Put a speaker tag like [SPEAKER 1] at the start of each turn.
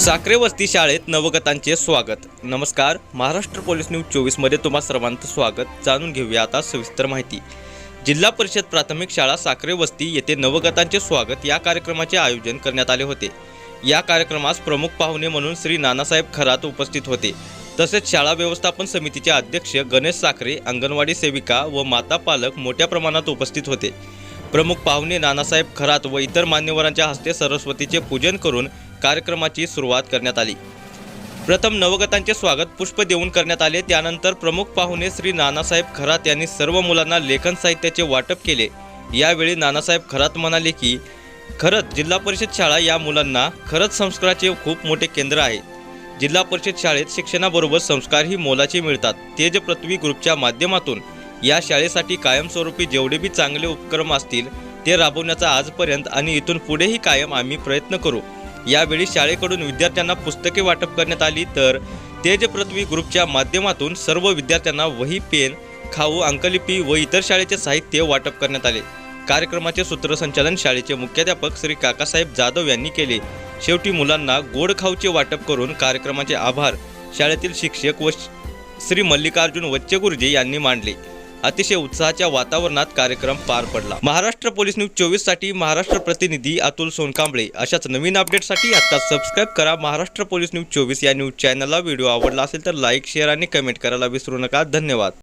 [SPEAKER 1] साखरे वस्ती शाळेत नवगतांचे स्वागत. नमस्कार महाराष्ट्र पोलीस न्यूज चोवीसमध्ये तुम्हा सर्वांचं स्वागत. जाणून घेऊया आता सविस्तर माहिती. जिल्हा परिषद प्राथमिक शाळा साखरे वस्ती येथे नवगतांचे स्वागत या कार्यक्रमाचे आयोजन करण्यात आले होते. या कार्यक्रमास प्रमुख पाहुणे म्हणून श्री नानासाहेब खरात उपस्थित होते. तसेच शाळा व्यवस्थापन समितीचे अध्यक्ष गणेश साखरे अंगणवाडी सेविका व माता पालक मोठ्या प्रमाणात उपस्थित होते. प्रमुख पाहुणे नानासाहेब खरात व इतर मान्यवरांच्या हस्ते सरस्वतीचे पूजन करून कार्यक्रमाची सुरुवात करण्यात आली. प्रथम नवगतांचे स्वागत पुष्प देऊन करण्यात आले. त्यानंतर प्रमुख पाहुणे श्री नानासाहेब खरात यांनी सर्व मुलांना लेखन साहित्याचे वाटप केले. यावेळी नानासाहेब खरात म्हणाले की खरंच जिल्हा परिषद शाळा या मुलांना खरंच संस्काराचे खूप मोठे केंद्र आहे. जिल्हा परिषद शाळेत शिक्षणाबरोबर संस्कारही मोलाचे मिळतात. तेज पृथ्वी ग्रुपच्या माध्यमातून या शाळेसाठी कायमस्वरूपी जेवढे बी चांगले उपक्रम असतील ते राबवण्याचा आजपर्यंत आणि इथून पुढेही कायम आम्ही प्रयत्न करू. यावेळी शाळेकडून विद्यार्थ्यांना पुस्तके वाटप करण्यात आली तर तेज पृथ्वी ग्रुपच्या माध्यमातून सर्व विद्यार्थ्यांना वही पेन खाऊ अंकलिपी व इतर शाळेचे साहित्य वाटप करण्यात आले. कार्यक्रमाचे सूत्रसंचालन शाळेचे मुख्याध्यापक श्री काकासाहेब जाधव यांनी केले. शेवटी मुलांना गोड खाऊचे वाटप करून कार्यक्रमाचे आभार शाळेतील शिक्षक व श्री मल्लिकार्जुन वच्चे गुरुजी यांनी मांडले अतिशय उत्साहाच्या वातावरणात कार्यक्रम पार पडला. महाराष्ट्र पोलीस न्यूज चोवीससाठी महाराष्ट्र प्रतिनिधी अतुल सोनकांबळे. अशाच नवीन अपडेटसाठी आता सबस्क्राईब करा. महाराष्ट्र पोलीस न्यूज चोवीस या न्यूज चॅनलला व्हिडिओ आवडला असेल तर लाईक शेअर आणि कमेंट करायला विसरू नका. धन्यवाद.